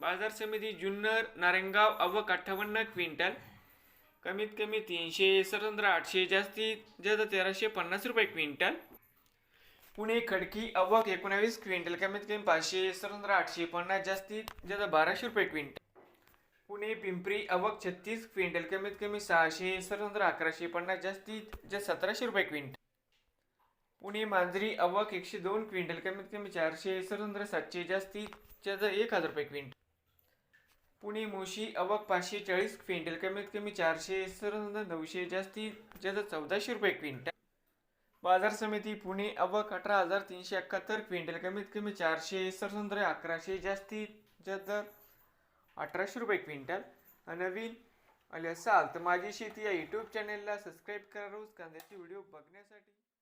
बाजार समिती जुन्नर नारायणगाव अवक अठ्ठावन्न क्विंटल. कमीत कमी तीनशे सतरा आठशे जास्तीत जास्त तेराशे पन्नास रुपये क्विंटल. पुणे खडकी अवक एकोणावीस क्विंटल कमीत कमी पाचशे सतरा आठशे पन्नास जास्तीत जास्त बाराशे रुपये क्विंटल. पुणे पिंपरी अवक छत्तीस क्विंटल कमीत कमी सहाशे सतरा अकराशे पन्नास जास्तीत जास्त सतराशे रुपये क्विंटल. पुणे मांजरी अवक एकशे दोन क्विंटल कमीत कमी चारशे सतरा सातशे जास्तीत जास्त एक हजार रुपये क्विंटल. पुणे मोशी अवक पाचशे चाळीस क्विंटल कमीत कमी चारशे सतरा नऊशे जास्तीत जास्त चौदाशे रुपये क्विंटल. बाजार समिती पुणे अवक अठरा हजार तीनशे एकाहत्तर क्विंटल कमीत कमी चारशे सतरा अकराशे जास्तीत जास्त अठराशे रुपये क्विंटल. नवीन आले असाल तर माझी शेती या यूट्यूब चॅनेलला सबस्क्राईब करा रोज कांद्याचे व्हिडिओ बघण्यासाठी.